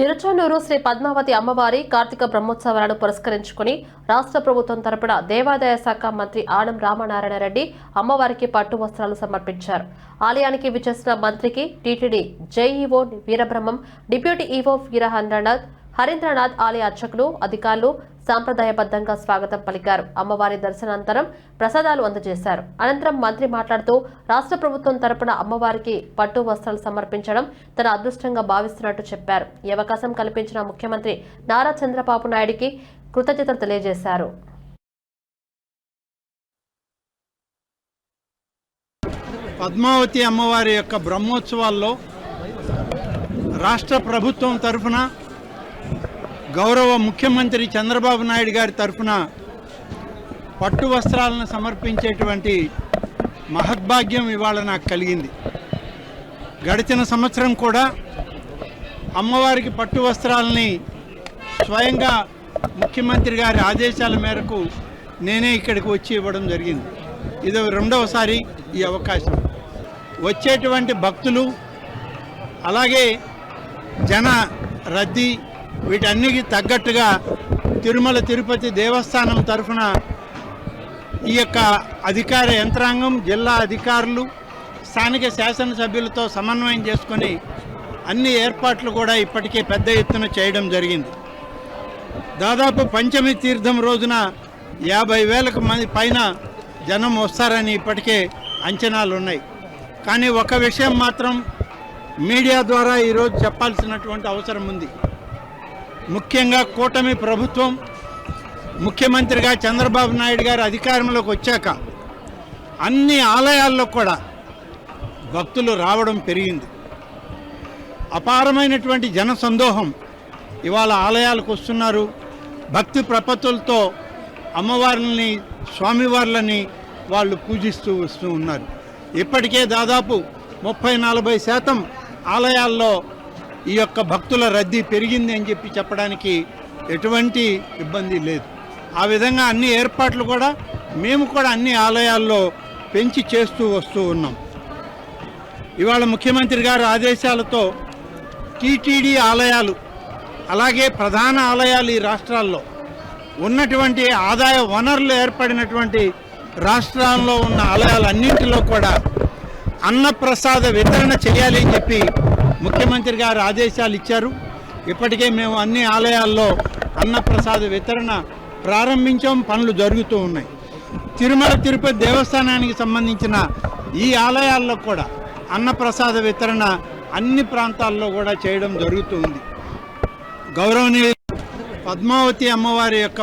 తిరుచానూరు శ్రీ పద్మావతి అమ్మవారి కార్తీక బ్రహ్మోత్సవాలను పురస్కరించుకుని రాష్ట్ర ప్రభుత్వం తరపున దేవాదాయ శాఖ మంత్రి ఆనం రామనారాయణ రెడ్డి అమ్మవారికి పట్టు వస్త్రాలు సమర్పించారు. ఆలయానికి విచ్చేసిన మంత్రికి TTD JEO Veerabrahmam deputy EO Veerahandranath Harindranath ఆలయ అర్చకులు అధికారులు సాంప్రదాయబద్ధంగా స్వాగతం పలికారు. అమ్మవారి దర్శనానంతరం ప్రసాదాలు అందజేశారు. అనంతరం మంత్రి మాట్లాడుతూ రాష్ట్ర ప్రభుత్వం తరపున అమ్మవారికి పట్టు వస్త్రాలు సమర్పించడం తన అదృష్టంగా భావిస్తున్నట్టు చెప్పారు. ఈ అవకాశం కల్పించిన ముఖ్యమంత్రి నారా చంద్రబాబు నాయుడికి కృతజ్ఞతలు తెలియజేశారు. పద్మావతి అమ్మవారి యొక్క బ్రహ్మోత్సవాల్లో రాష్ట్ర ప్రభుత్వం తరఫున గౌరవ ముఖ్యమంత్రి చంద్రబాబు నాయుడు గారి తరఫున పట్టు వస్త్రాలను సమర్పించేటువంటి మహద్భాగ్యం ఇవాళ నాకు కలిగింది. గడిచిన సంవత్సరం కూడా అమ్మవారికి పట్టు వస్త్రాలని స్వయంగా ముఖ్యమంత్రి గారి ఆదేశాల మేరకు నేనే ఇక్కడికి వచ్చి ఇవ్వడం జరిగింది. ఇది రెండవసారి ఈ అవకాశం. వచ్చేటువంటి భక్తులు అలాగే జన రద్దీ వీటన్నికి తగ్గట్టుగా తిరుమల తిరుపతి దేవస్థానం తరఫున ఈ యొక్క అధికార యంత్రాంగం జిల్లా అధికారులు స్థానిక శాసనసభ్యులతో సమన్వయం చేసుకొని అన్ని ఏర్పాట్లు కూడా ఇప్పటికే పెద్ద ఎత్తున చేయడం జరిగింది. దాదాపు పంచమి తీర్థం రోజున యాభై వేలకు మంది పైన జనం వస్తారని ఇప్పటికే అంచనాలు ఉన్నాయి. కానీ ఒక విషయం మాత్రం మీడియా ద్వారా ఈరోజు చెప్పాల్సినటువంటి అవసరం ఉంది. ముఖ్యంగా కూటమి ప్రభుత్వం ముఖ్యమంత్రిగా చంద్రబాబు నాయుడు గారు అధికారంలోకి వచ్చాక అన్ని ఆలయాల్లో కూడా భక్తులు రావడం పెరిగింది. అపారమైనటువంటి జన సందోహం ఇవాళ ఆలయాలకు వస్తున్నారు. భక్తి ప్రపత్తులతో అమ్మవార్లని స్వామివార్లని వాళ్ళు పూజిస్తూ వస్తూ ఉన్నారు. ఇప్పటికే దాదాపు ముప్పై నలభై శాతం ఆలయాల్లో ఈ యొక్క భక్తుల రద్దీ పెరిగింది అని చెప్పి చెప్పడానికి ఎటువంటి ఇబ్బంది లేదు. ఆ విధంగా అన్ని ఏర్పాట్లు కూడా మేము కూడా అన్ని ఆలయాల్లో పెంచి చేస్తూ వస్తూ ఉన్నాం. ఇవాళ ముఖ్యమంత్రి గారి ఆదేశాలతో టీటీడీ ఆలయాలు అలాగే ప్రధాన ఆలయాలు ఈ రాష్ట్రాల్లో ఉన్నటువంటి ఆదాయ వనరులు ఏర్పడినటువంటి రాష్ట్రాల్లో ఉన్న ఆలయాలన్నింటిలో కూడా అన్నప్రసాద వితరణ చేయాలి అని చెప్పి ముఖ్యమంత్రి గారు ఆదేశాలు ఇచ్చారు. ఇప్పటికే మేము అన్ని ఆలయాల్లో అన్నప్రసాద వితరణ ప్రారంభించాం. పనులు జరుగుతూ ఉన్నాయి. తిరుమల తిరుపతి దేవస్థానానికి సంబంధించిన ఈ ఆలయాల్లో కూడా అన్నప్రసాద వితరణ అన్ని ప్రాంతాల్లో కూడా చేయడం జరుగుతుంది గౌరవనీయ పద్మావతి అమ్మవారి యొక్క